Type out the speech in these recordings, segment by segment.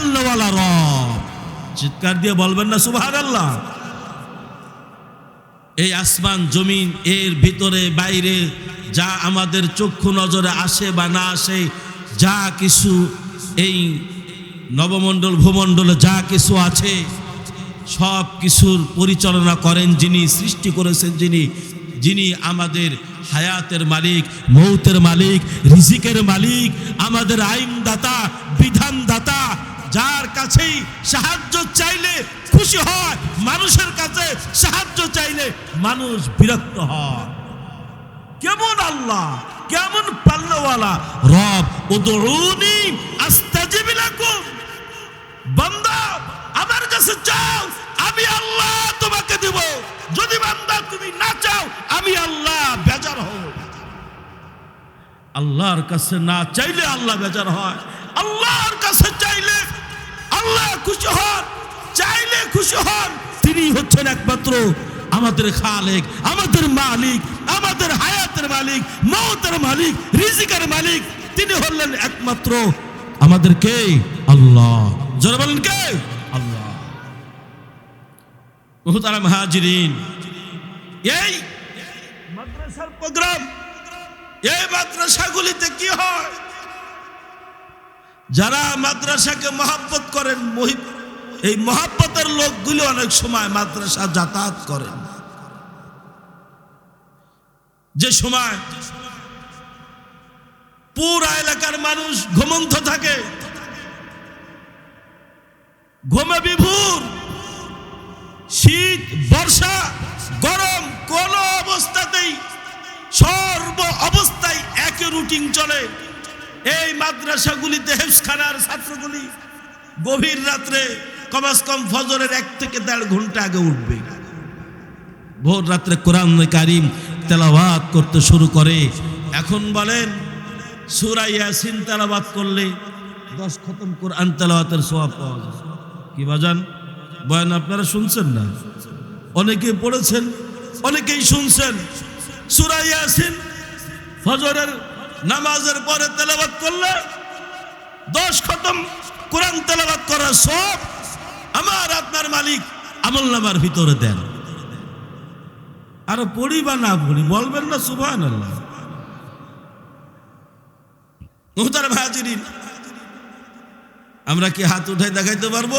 পাল্লাওয়ালা রব। চিৎকার দিয়ে বলবেন না সুবাহান আল্লাহ এই আসমান, জমিন, এর ভিতরে, বাইরে, যা আমাদের চক্ষু নজরে আসে বা না আসে, যা কিছু এই নবমণ্ডল, ভূমণ্ডলে যা কিছু আছে, সব কিছুর পরিচালনা করেন যিনি, সৃষ্টি করেছেন যিনি যিনি আমাদের হায়াতের মালিক, মৌতের মালিক, রিজিকের মালিক, আমাদের আইনদাতা, বিধানদাতা যার কাছেই সাহায্য চাইলে খুশি হয়, মানুষের কাছে সাহায্য চাইলে মানুষ বিরক্ত হয়। কেমন আল্লাহ, কেমন পাল্লাওয়ালা। রব উদরুনি আস্তাজিব লাকুম। বান্দা, আমার কাছে চাও, আমি আল্লাহ তোমাকে দেব। যদি বান্দা তুমি না চাও, আমি আল্লাহ বেজার হব। আল্লাহর কাছে না চাইলে আল্লাহ বেজার হয়। আল্লাহর কাছে চাইলে আল্লাহ খুশি হন, চাইলে খুশি হন। তিনি হচ্ছেন একমাত্র আমাদের খালেক, আমাদের মালিক, আমাদের হায়াতের মালিক, মৌতের মালিক, রিজিকের মালিক। তিনি হলেন একমাত্র আমাদের কে? আল্লাহ। জোরে বলেন কে? আল্লাহ। মুহতারাম হাজিরিন, এই মাদ্রাসার প্রোগ্রাম, এই মাদ্রাসাগুলিতে কি হয়? যারা মাদ্রাসাকে মহাব্বত করেন, মহি- এই মহাব্বতের লোকগুলি অনেক সময় মাদ্রাসা যাতায়াত করেন। যে সময় পুরা এলাকার মানুষ ঘুমন্ত থাকে, ঘুমে বিভুর, শীত, বর্ষা, গরম, কোন অবস্থাতেই, সর্ব অবস্থায় একই রুটিন চলে। এই মাদ্রাসাগুলিতে হেফসখানার ছাত্রগুলি গভীর রাত্রে কমাস কম ফজরের এক থেকে দেড় ঘণ্টা আগে উঠবে। ভোর রাত্রে কোরআন কারিম তেলাওয়াত করতে শুরু করে। এখন বলেন, সুরা ইয়াসিন তেলাওয়াত করলে দশ খতম কোরআন তেলাওয়াতের সোয়াব পাওয়া যায়। কি বাজান? বয়ান আপনারা শুনছেন না? অনেকে পড়েছেন, অনেকেই শুনছেন। সুরা ইয়াসিন ফজরের নামাজের পরে তেলাওয়াত করলে দশ খতম, কোরআন তেলাওয়াত করার সব আমার আপনার মালিক আমল নামার ভিতরে দেন। আর পড়ি বা না পড়ি, বলবেন না হাজিরিন আমরা কি হাত উঠাই দেখাইতে পারব?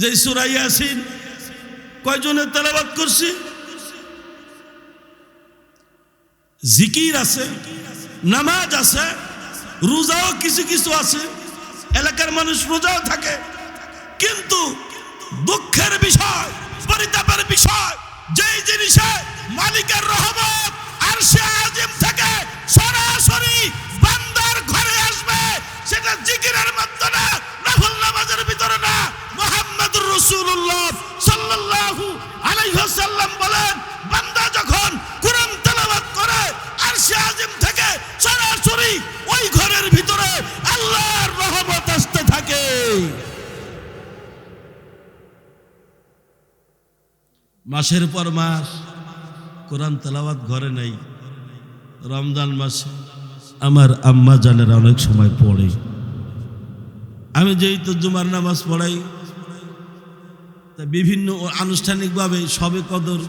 যে সুরা ইয়াসিন কয়জনের তেলাবাদ করছি? জিকির আছে, নামাজ আছে, রোজাও কিছু কিছু আছে, এলাকার মানুষ রোজাও থাকে। কিন্তু দুঃখের বিষয়, পরিতাপের বিষয়, যেই জিনিসে মালিকের রহমত আর সে আজিম থেকে সরাসরি বান্দার ঘরে আসবে, সেটা জিকিরের মাধ্যমে নফল নামাজের ভিতরে না মোহাম্মদুর রাসূলুল্লাহ সাল্লাল্লাহু আলাইহি ওয়াসাল্লাম বলেন বান্দা যখন কোরআন তেলাওয়াত করে আর সে আজিম থেকে সরাসরি ওই ঘরের ভিতরে আল্লাহর রহমত আসতে থাকে মাসের পর মাস কোরআন তেলাওয়াত ঘরে নেই। রমজান মাসে আমার আম্মা জানেরা অনেক সময় পড়ে। আমি যেই তো জুমার নামাজ পড়াই, তা বিভিন্ন আনুষ্ঠানিকভাবে সবে কদর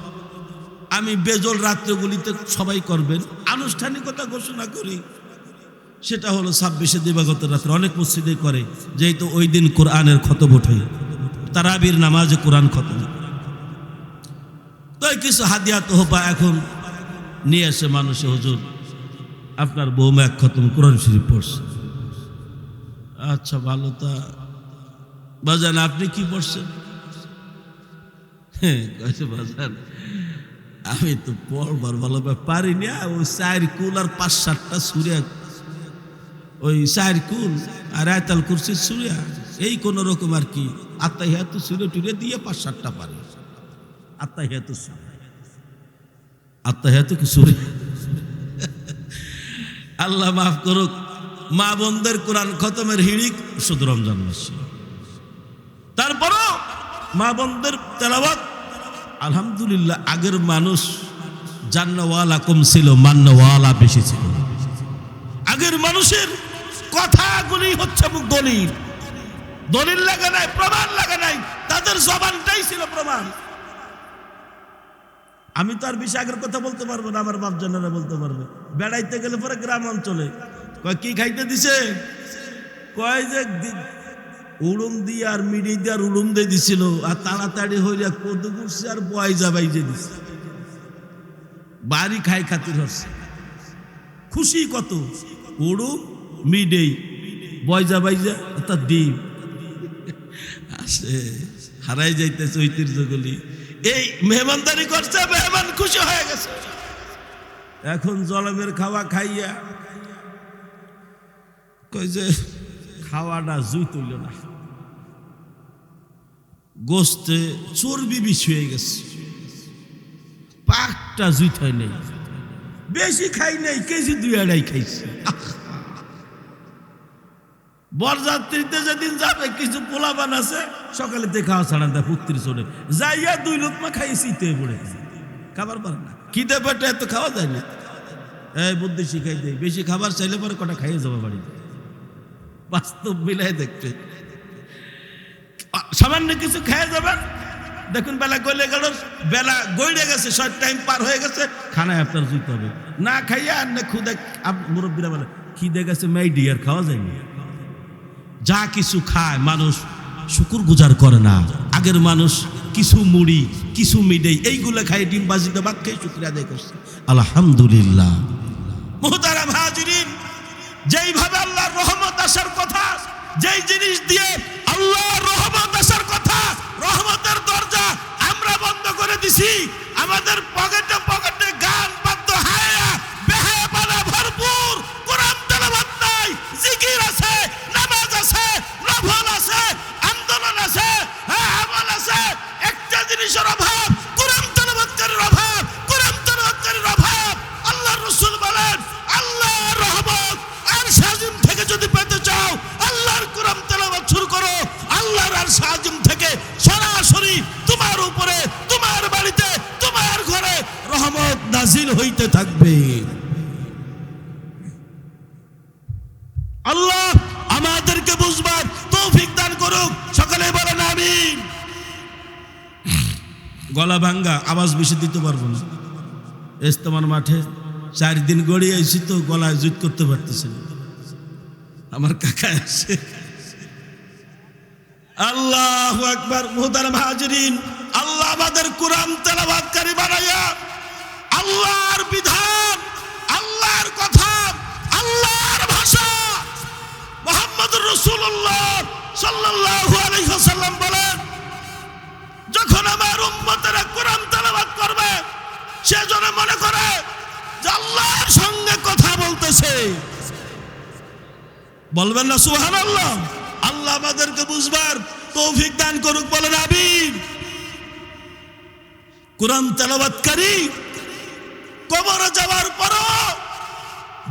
আমি বেজল রাত্রগুলিতে সবাই করবেন, আনুষ্ঠানিকতা ঘোষণা করি। সেটা হলো ছাব্বিশে দিবাগত রাত্রে অনেক মসজিদে করে, যেহেতু ওই দিন কোরআনের খতম ওঠে। তারাবির নামাজে কোরআন খতম। তাই কিছু হাদিয়া তোহপা এখন নিয়ে আসে মানুষে, হুজুর। আপনার বৌমা এক খতম কোরআন শরীফ পড়ছে। আচ্ছা ভালো তা। বাজান, আপনি কি পড়ছেন? হ্যাঁ বাজান, আমি তো পড়বার ভালো পারি না ওই চার কুল আর পাঁচ সাতটা সুরিয়া, ওই চার কুল আর আয়তাল কুরসির সুরিয়া, এই কোন রকম আর কি। আত্মা হিয়াত সুরে টুরে দিয়ে পাঁচ সাতটা পারে। কি সুরে? আল্লাহ মাফ করুক, মা কোরআন খতমের হিড়িক শুধু রমজান মাসে। তারপরও মা তেলাবাত আলহামদুলিল্লাহ, আগের মানুষ জান্নাওয়ালা কম ছিল, মান্নাওয়ালা বেশি ছিল। আগের মানুষের কথাগুলি হচ্ছে দলিল। দলিল লাগে নাই, প্রমাণ লাগে নাই, তাদের জবানটাই ছিল প্রমাণ। আমি তো আর বেশি আগের কথা বলতে পারব না, আমার বাপ জনেরা বলতে পারবে। বেড়াইতে গেলে পরে গ্রাম অঞ্চলে কয়, কি খাইতে দিছে? কয় যে উড়ুম দিয়ে আর মিডি দিয়ে আর উড়ুম দিয়ে দিছিল, আর তাড়াতাড়ি হইলে কদু করছে আর বয় যাবাই যে দিছে। বাড়ি খাই খাতির হচ্ছে। খুশি কত? উড়ুম মিডেই বয় যাবাই বাইজা তার ডিম। আসে, হারাই যাইতেছে ঐতিহ্যগুলি। এই মেহমানদারি করছে, মেহমান খুশি হয়ে গেছে। এখন জলমের খাওয়া খাইয়া কই যে খাওয়াটা জুই তুলল না। গোস্তে চর্বি বেশি হয়ে গেছে। পাকটা জুই হয় নেই। বেশি খাই নাই, কেজি দুই আড়াই খাইছে! বরযাত্রীতে যেদিন যাবে, কিছু পোলাবান আছে, সকালে তে খাওয়া ছাড়ান দেয়, পুত্রি চলে যাইয়া দুই লোকমা খাইয়ে শীতে পড়ে। খাবার পারে না। খিদে পেটে এত খাওয়া যায় না। এই বুদ্ধি শিখাই দেয় বেশি খাবার চাইলে পরে কটা খাইয়ে যাব বাড়িতে। বাস্তব মিলাই দেখতে। সামান্য কিছু খেয়ে যাবেন। দেখুন, বেলা গলে গেল, বেলা গইড়ে গেছে, শর্ট টাইম পার হয়ে গেছে, খানায় আপনার জুইতে হবে। না খাইয়া আর না খুদে মুরব্বীরা বলে, খিদে গেছে, মেই ডিয়ার, খাওয়া যায়নি যা কিছু খায় মানুষ শুকুর গুজার করে না। আগের মানুষ কিছু মুড়ি, কিছু মিডেই এইগুলো খাই ডিম বাজিতে ভাত খেয়ে শুক্রিয়া আদায় করছে। আলহামদুলিল্লাহ। মোহতারাম হাজিরিন যেইভাবে আল্লাহর রহমত আসার কথা, যেই জিনিস দিয়ে আল্লাহর রহমত আসার কথা, রহমতের দরজা আমরা বন্ধ করে দিছি, আমাদের পকেটে পকেটে গান বাদ্য হায়া বেহায়া পানা ভরপুর, কোরআন তেলাওয়াত নাই, জিকির আছে নফল আছে আন্দোলন আছে হ্যাঁ আমল আছে একটা অভাব, কোরআন তেলাওয়াতকারীর অভাব, কোরআন তেলাওয়াতকারীর অভাব। আল্লাহর রাসূল বলেন, আল্লাহর রহমত আর সাজিম থেকে যদি পেতে চাও, আল্লাহর কোরআন তেলাওয়াত শুরু করো। আল্লাহর আর সাজিম থেকে সরাসরি তোমার উপরে, তোমার বাড়িতে, তোমার ঘরে রহমত নাজিল হইতে থাকবে। আল্লাহ আমাদেরকে বুঝবার তৌফিক দান করুক। সকালে বলেন, আমিন। গলা ভাঙ্গা, আওয়াজ বেশি দিতে পারব না। ইস্তেমার মাঠে চার দিন গড়িয়ে আইসি তো গলায় জুত করতে পারতেছে না। আমার কাকা আছে। আল্লাহ একবার মুহতার হাজরিন আল্লাহ আমাদের কোরআন তেলাবাদকারী বানাইয়া আল্লাহর বিধান, আল্লাহর কথা, আল্লাহর ভাষা মোহাম্মদ রসুল্লাহ সাল্লাল্লাহু আলাইহি ওয়াসাল্লাম বলেন যখন আমার উম্মতেরা কোরআন তেলাওয়াত করবে সে যেন মনে করে আল্লাহর সঙ্গে কথা বলতেছে। বলবেন না সুহান আল্লাহ আল্লাহ আমাদেরকে বুঝবার তৌফিক দান করুক, বলেন আবির কোরআন তেলাবাতকারী কবরে যাওয়ার পরও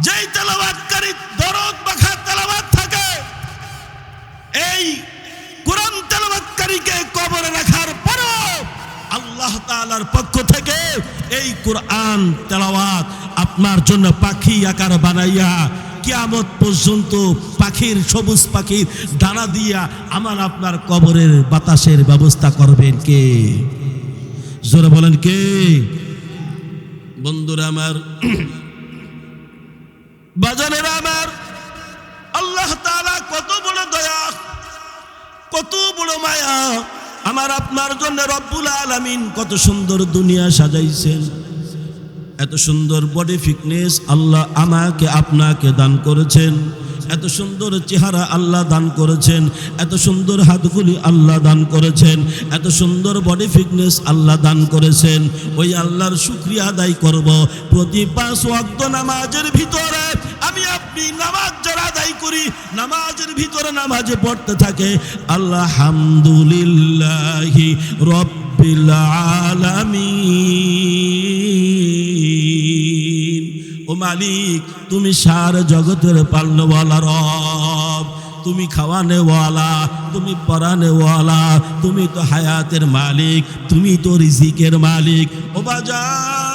যেই তেলাবাতকারী দরদ বাখা তেলাবাত থাকে, এই কোরআন তেলাবাতকারীকে কবরে পরও তাআলার পক্ষ থেকে এই কোরআন, তেলাওয়াত আপনার জন্য পাখি আকার বানাইয়া কিয়ামত পর্যন্ত পাখির, সবুজ পাখির দানা দিয়া আমার আপনার কবরের বাতাসের ব্যবস্থা করবেন কে? জোরে বলেন কে? বন্ধুরা আমার, বাজানের আমার, আল্লাহ তাআলা কত বড় দয়া, কত বড় মায়া আমার আপনার জন্য রব্বুল আলামিন কত সুন্দর দুনিয়া সাজাইছেন। এত সুন্দর বডি ফিটনেস আল্লাহ আমাকে, আপনাকে দান করেছেন। এত সুন্দর চেহারা আল্লাহ দান করেছেন। এত সুন্দর হাতগুলি আল্লাহ দান করেছেন। এত সুন্দর বডি ফিটনেস আল্লাহ দান করেছেন। ওই আল্লাহর শুক্রিয়া আদায় করব। প্রতি পাঁচ ওয়াক্ত নামাজের ভিতরে আমি আপনি নামাজ যারা আদায় করি, নামাজের ভিতরে নামাজে পড়তে থাকে আল্লাহ হামদুলিল্লাহি রব্বিল আলামিন। ও মালিক, তুমি সার জগতের পালনওয়ালা রব, তুমি খাওয়ানেওয়ালা, তুমি পরানেওয়ালা তুমি তো হায়াতের মালিক, তুমি তো রিজিকের মালিক। ও বাজার।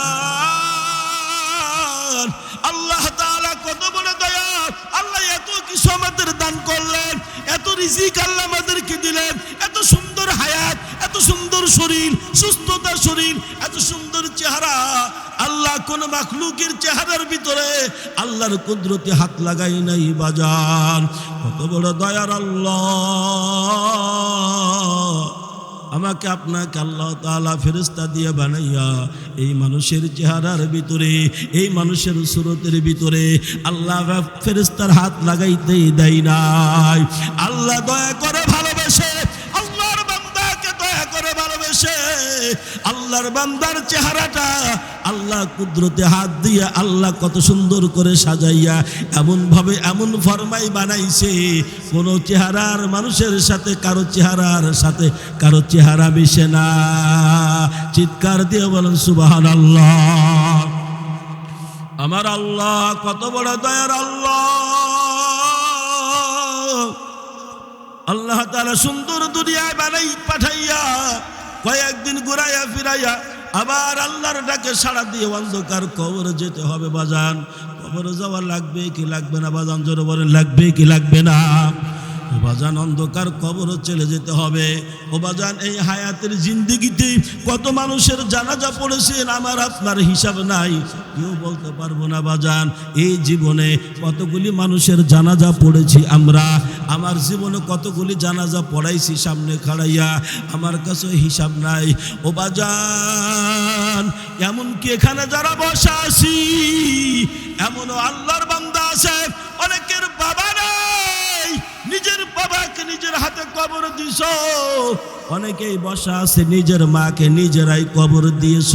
দয়া আল্লাহ এত রিজিক আল্লাহ আমাদেরকে দিলেন, এত সুন্দর হায়াত, এত সুন্দর শরীর সুস্থতা শরীর, এত সুন্দর চেহারা। আল্লাহ কোন মাখলুকের চেহারার ভিতরে আল্লাহর কুদরতে হাত লাগাই নাই বাজার কত বড় দয়ার আল্লাহ। আমাকে আপনাকে আল্লাহ তালা ফেরস্তা দিয়ে বানাইয়া এই মানুষের চেহারার ভিতরে, এই মানুষের সুরতের ভিতরে আল্লাহ ফেরিস্তার হাত লাগাইতেই দেয় নাই। আল্লাহ দয়া করে ভালোবেসে আল্লাহর বান্দার চেহারাটা আল্লাহ কুদরতে হাত দিয়ে আল্লাহ কত সুন্দর করে সাজাইয়া এমন ভাবে এমন ফরমাই বানাইছে, কোন চেহারার মানুষের সাথে, কারও চেহারার সাথে, কারও চেহারা মিশে না। চিৎকার দিয়ে বলেন সুবাহান আল্লাহ আমার আল্লাহ কত বড় দয়ার আল্লাহ। আল্লাহ তাআলা সুন্দর দুনিয়ায় বানাই পাঠাইয়া কয়েকদিন ঘুরাইয়া ফিরাইয়া আবার আল্লাহর ডাকে সাড়া দিয়ে অন্ধকার কবর যেতে হবে বাজান। কবরে যাওয়া লাগবে কি লাগবে না বাজান? জোরে বলেন, লাগবে কি লাগবে না? ও বাজান অন্ধকার কবর চলে যেতে হবে। ও বাজান এই হায়াতের জিন্দিগিতে কত মানুষের জানাজা পড়েছেন আমার আপনার হিসাব নাই। কেউ বলতে পারব না, বাজান, এই জীবনে কতগুলি মানুষের জানাজা পড়েছি আমরা। আমার জীবনে কতগুলি জানাজা পড়াইছি সামনে খাড়াইয়া, আমার কাছে হিসাব নাই। ও বাজান, এমনকি এখানে যারা বসা আছি, এমনও আল্লাহর বান্দা আছে, অনেকের বাবা নিজের বাবাকে নিজের হাতে কবর দিছ। অনেকেই বসা আছে, নিজের মাকে নিজেরাই কবর দিয়েছ।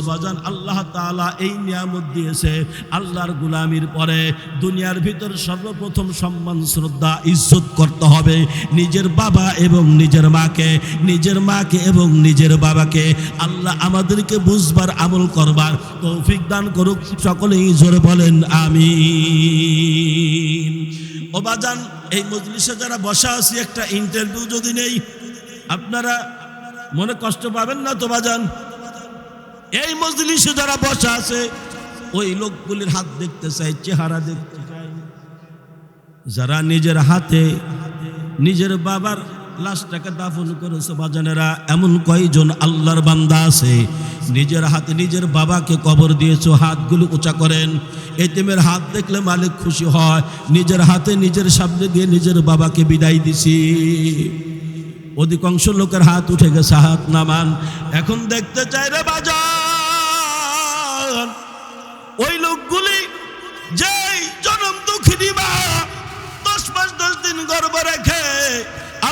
অবাজান আল্লাহ তাআলা এই নিয়ামত দিয়েছে, আল্লাহর গুলামির পরে দুনিয়ার ভিতর সর্বপ্রথম সম্মান, শ্রদ্ধা, ইজ্জত করতে হবে। নিজের বাবা এবং নিজের মাকে নিজের মাকে এবং নিজের বাবাকে আল্লাহ আমাদেরকে বুঝবার, আমল করবার তৌফিক দান করুক। সকলেই জোরে বলেন আমি ও বাজান এই মজলিসে যারা বসা আছি, একটা ইন্টারভিউ যদি নেই, আপনারা মনে কষ্ট পাবেন না তো বাজান? এই মজলিসে যারা বসা আছে, ওই লোকগুলির হাত দেখতে চাই, চেহারা দেখতে চাই। যারা নিজের হাতে, নিজের বাবার লাশটাকে দাফন করেছে, বাজানেরা। এমন কয়জন আল্লাহর বান্দা আছে? নিজের হাতে নিজের বাবাকে কবর দিয়েছ, হাতগুলো উঁচা করেন। এতিমের হাত দেখলে মালিক খুশি হয়, নিজের হাতে নিজের সামনে দিয়ে নিজের বাবাকে বিদায় দিছি। অধিকাংশ লোকের হাত উঠে গেছে, হাত নামান। এখন দেখতে চাই রে বাজার ওই লোকগুলি যেই জনম দুঃখিনী মা, দশ মাস দশ দিন গর্ব রেখে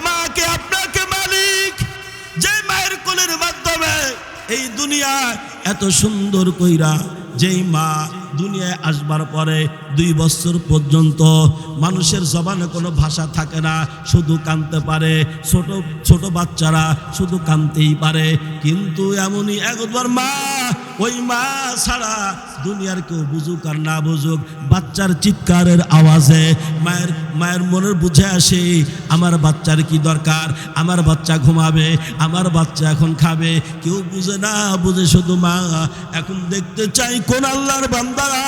আমাকে আপনাকে মালিক যে মায়ের কোলের মাধ্যমে এই দুনিয়া এত সুন্দর কইরা যেই মা দুনিয়ায় আসবার পরে দুই বছর পর্যন্ত মানুষের জবানে কোনো ভাষা থাকে না, শুধু কানতে পারে। ছোট ছোট বাচ্চারা শুধু কানতেই পারে। কিন্তু এমনই একবার মা, ওই মা ছাড়া দুনিয়ার কেউ বুঝুক আর না বুঝুক, বাচ্চার চিৎকারের আওয়াজে মায়ের মায়ের মনের বুঝে আসে, আমার বাচ্চার কি দরকার? আমার বাচ্চা ঘুমাবে, আমার বাচ্চা এখন খাবে। কেউ বুঝে না, বুঝে শুধু মা। এখন দেখতে চাই কোন আল্লাহর বান্দারা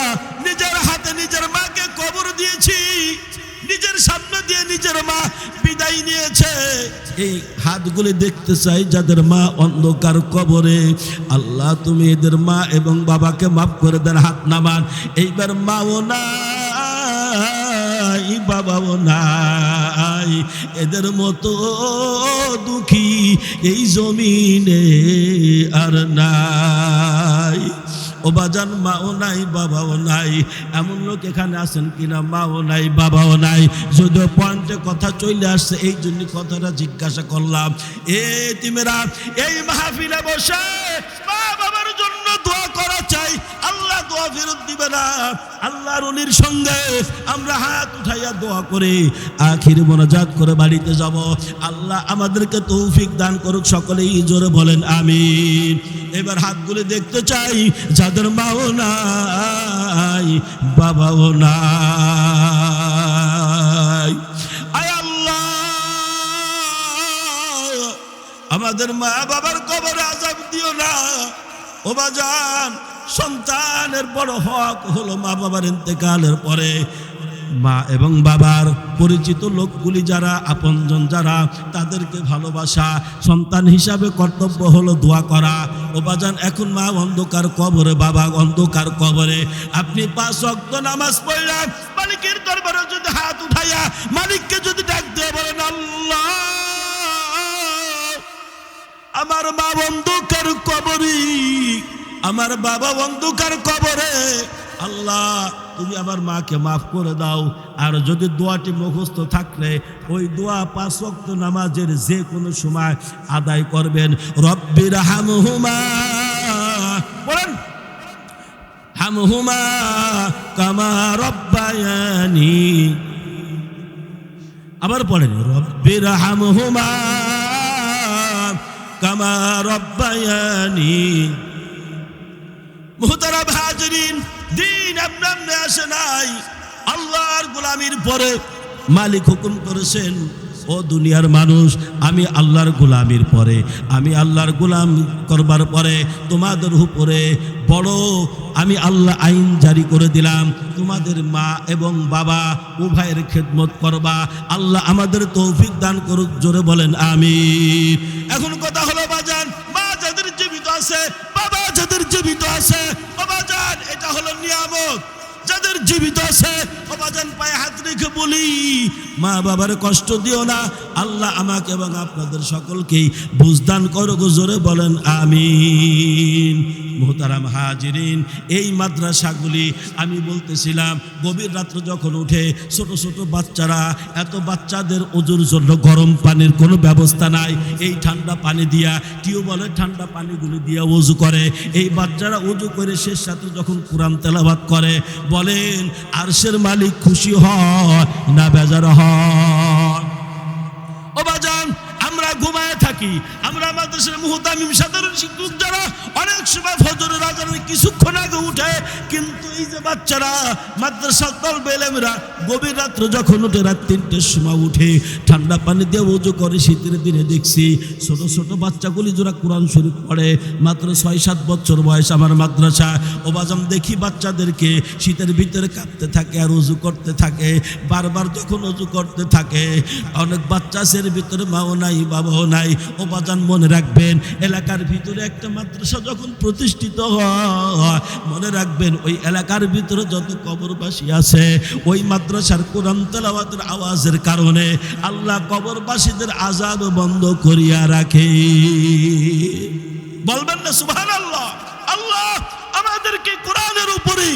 নিজের হাতে নিজের মাকে কবর দিয়েছি। নিজের সামনে দিয়ে নিজের মা বিদায় নিয়েছে। এই হাতগুলি দেখতে চাই যাদের মা অন্ধকার কবরে। আল্লাহ, তুমি এদের মা এবং বাবাকে মাফ করে দেন, হাত নামান। এইবার মাও নাই, বাবাও নাই। এদের মতো দুঃখী এই জমিনে আর নাই। ও বাজান, মাও নাই, বাবাও নাই। এমন লোক এখানে আছেন কিনা মাও নাই, বাবাও নাই। যদিও পয়েন্টে কথা চলে আসছে, এই জন্য কথাটা জিজ্ঞাসা করলাম। এ তিমেরা, এই মাহফিলে বসে বাবার জন্য দোয়া করা চাই। আল্লাহ দোয়া ফেরত দিবে না। আল্লাহর অলির সঙ্গে আমরা হাত উঠাইয়া দোয়া করে। আখির মোনাজাত করে বাড়িতে যাব। আল্লাহ আমাদেরকে তৌফিক দান করুক, সকলেই জোরে বলেন, আমিন। এবার হাতগুলি দেখতে চাই, যাদের মাও নাই, বাবাও নাই। আমাদের মা বাবার কবরে আজাব দিও না। ও বাজান সন্তানের বড় হক হলো মা বাবার ইন্তেকালের পরে। মা এবং বাবার পরিচিত লোকগুলি যারা, আপনজন যারা, তাদেরকে ভালোবাসা, সন্তান হিসাবে কর্তব্য হলো দোয়া করা। ও বাজান এখন মা অন্ধকার কবরে, বাবা অন্ধকার কবরে। আপনি পাঁচ অক্ত নামাজ পড়লেন, মালিকের দরবারে যদি হাত উঠাইয়া, মালিককে যদি ডাক দিয়ে বলেন, আল্লাহ! আমার মা অন্ধকার কবরি, আমার বাবা অন্ধকার কবরে। আল্লাহ, তুমি আমার মাকে মাফ করে দাও। আর যদি দোয়াটি মুখস্থ থাকলে, ওই দোয়া পাঁচ নামাজের যে কোনো সময় আদায় করবেন। রব্বির হামহুমা, বলেন। হামহুমা কামা রব্বায়ানি। আবার পড়েন, রব্বির হামহুমা। মালিক হুকুম করেছেন, ও দুনিয়ার মানুষ, আমি আল্লাহর গোলামির পরে, আমি আল্লাহর গোলাম করবার পরে তোমাদের উপরে বড়, আমি আল্লাহ আইন জারি করে দিলাম, তোমাদের মা এবং বাবা উভয়ের খেদমত করবা, আল্লাহ আমাদের তৌফিক দান করুক। জোরে বলেন আমি এখন কথা বাজান মা যাদের জীবিত আছে বাবা যাদের জীবিত আছে। বাবা যান এটা হলো নিয়ামত। যাদের জীবিত আছে। বাবাজান পায়ে হাত রেখে বলি, মা বাবার কষ্ট দিও না, আল্লাহ আমাকে এবং আপনাদের সকলকেই বুঝদান করো জোরে বলেন, আমিন। মোহতারাম হাজিরিন, এই মাদ্রাসাগুলি আমি বলতেছিলাম, গভীর রাত্র যখন উঠে ছোট ছোট বাচ্চারা, এত বাচ্চাদের ওজুর জন্য গরম পানির কোনো ব্যবস্থা নাই, এই ঠান্ডা পানি দিয়া, টিউবওয়েলের ঠান্ডা পানিগুলি দিয়া উজু করে, এই বাচ্চারা উজু করে শেষ সাথে যখন কোরআন তেলাবাত করে বলেন আরশের মালিক খুশি হয় না বেজার হয়? ও বাজান আমরা ঘুমায় থাকি আমরা সাধারণ যারা, অনেক সময় কিছুক্ষণ আগে কিন্তু এই যে বাচ্চারা গভীর রাত্র যখন রাত তিনটের সময় উঠে, ঠান্ডা পানি দিয়ে উজু করে, শীতের দিনে দেখছি ছোট ছোট বাচ্চাগুলি যারা কোরআন শরীফ পড়ে, মাত্র ছয় সাত বছর বয়স আমার মাদ্রাসা। ও বাজাম দেখি বাচ্চাদেরকে শীতের ভিতরে কাঁপতে থাকে আর উজু করতে থাকে, বারবার যখন উজু করতে থাকে, অনেক বাচ্চা সের ভিতরে মাও নাই, বাবাও নাই। ও বাজান মনে রাখবেন। এলাকার ভিতরে একটা মাদ্রাসা যখন প্রতিষ্ঠিত হয়, মনে রাখবেন ওই এলাকার ভিতরে যত কবরবাসী আছে, ওই মাদ্রাসার কোরআন তেলাওয়াতের আওয়াজের কারণে আল্লাহ কবরবাসীদের আজাদ বন্ধ করিয়া রাখে। বলবেন না সুবহান আল্লাহ আল্লাহ আমাদেরকে কোরআনের উপরে,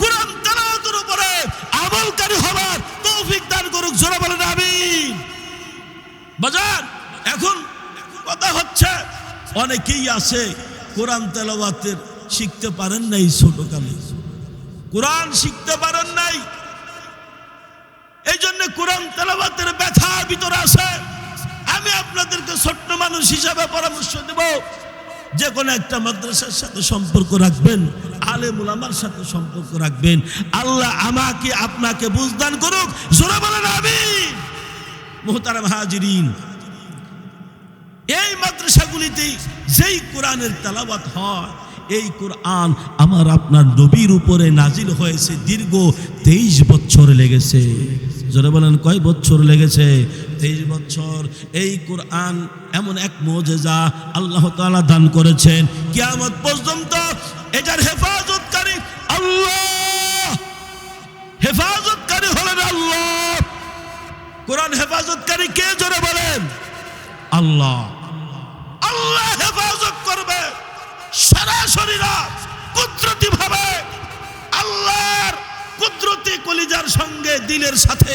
কোরআন তেলাওয়াতের উপরে আমলকারী হবার তৌফিক দান করুক, জোরে বলেন, আমিন। বাজার এখন কথা হচ্ছে, অনেকেই আছে কোরআন তেলাওয়াতের শিখতে পারেন নাই ছোটকালে। কোরআন শিখতে পারেন নাই। এই জন্য কোরআন তেলাওয়াতের ব্যথা ভিতরে আছে। আমি আপনাদেরকে ছোট্ট মানুষ হিসাবে পরামর্শ দেব, যে কোনো একটা মাদ্রাসার সাথে সম্পর্ক রাখবেন, আলেম উলামার সাথে সম্পর্ক রাখবেন। আল্লাহ আমাকে, আপনাকে বুঝদান করুক। জোরে বলেন আমি মোহতারাম হাজিরিন। এই মাদ্রাসাগুলিতে যেই কোরআনের তেলাওয়াত হয়, এই কোরআন আমার আপনার নবীর উপরে নাজিল হয়েছে দীর্ঘ তেইশ বছর লেগেছে। জোরে বলেন, কয় বছর লেগেছে? তেইশ বছর। এই কোরআন এমন এক মোজেজা আল্লাহ তাআলা দান করেছেন। কিয়ামত পর্যন্ত এটার হেফাজতকারী আল্লাহ। হেফাজতকারী হলেন আল্লাহ। কোরআন হেফাজতকারী কে? জোরে বলেন, আল্লাহ হেফাজত করবে সরাসরি না, কুদরতি ভাবে আল্লাহর কুদরতি কলিজার সঙ্গে দিলের সাথে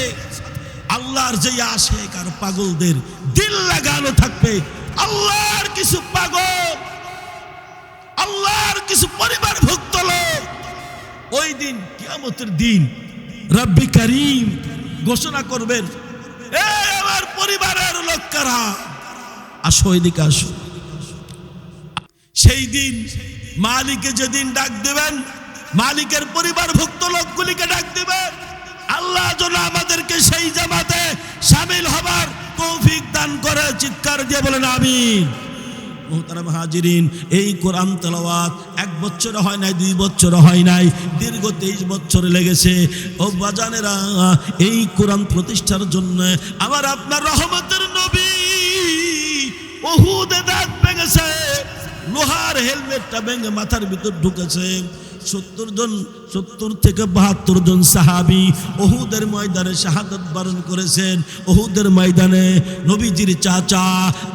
আল্লাহর যে আশেক আর পাগলদের দিল লাগানো থাকবে, আল্লাহর কিছু পাগল, আল্লাহর কিছু পরিবার ভুক্ত লোক, ওই দিন কিয়ামতের দিন রব্বি করিম ঘোষণা করবেন, এ আমার পরিবারের লোক কারা? আসো এদিকে আসো। সেই দিন মালিকে যেদিন ডাক দেবেন, মালিকের পরিবারভুক্ত লোকগুলিকে ডাক দেবেন, আল্লাহ যেন আমাদেরকে সেই জামাতে সামিল হবার তৌফিক দান করে, চিৎকার দিয়ে বলেন আমি এই কোরআন তেলাওয়াত এক বছর হয় নাই, দুই বছর হয় নাই, দীর্ঘ তেইশ বছর লেগেছে। ও বাজানেরা, এই কোরআন প্রতিষ্ঠার জন্য আমার আপনার রহমতের নবী ওহুদে দাঁত ভেঙেছে। লোহার হেলমেটটা ভেঙে মাথার ভিতর ঢুকেছে। সত্তর জন, সত্তর থেকে বাহাত্তর জন সাহাবি ওহুদের ময়দানে শাহাদত বরণ করেছেন। ওহুদের ময়দানে নবীজির চাচা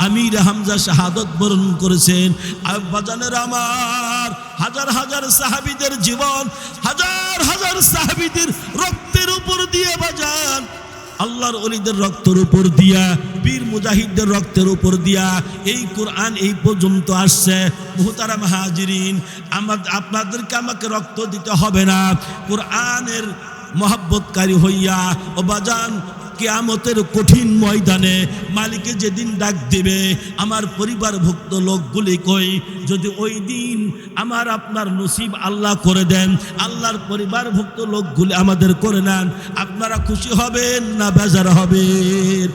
আমির হামজা শাহাদত বরণ করেছেন। আর বাজানের আমার হাজার হাজার সাহাবিদের জীবন, হাজার হাজার সাহাবিদের রক্তের উপর দিয়ে বাজান। আল্লাহর অলিদের রক্তের উপর দিয়া বীর মুজাহিদদের রক্তের উপর দিয়া এই কোরআন এই পর্যন্ত আসছে। মুহতারা মাহাজিরিন আমার আপনাদেরকে আমাকে রক্ত দিতে হবে না। কোরআনের মহাব্বতকারী হইয়া ও বাজান কেয়ামতের কঠিন ময়দানে মালিকে যেদিন ডাক দিবে, আমার পরিবারভুক্ত লোকগুলি কই, যদি ওই দিন আমার আপনার নসিব আল্লাহ করে দেন, আল্লাহর পরিবারভুক্ত লোকগুলি আমাদের করে নেন, আপনারা খুশি হবেন না বেজার হবেন?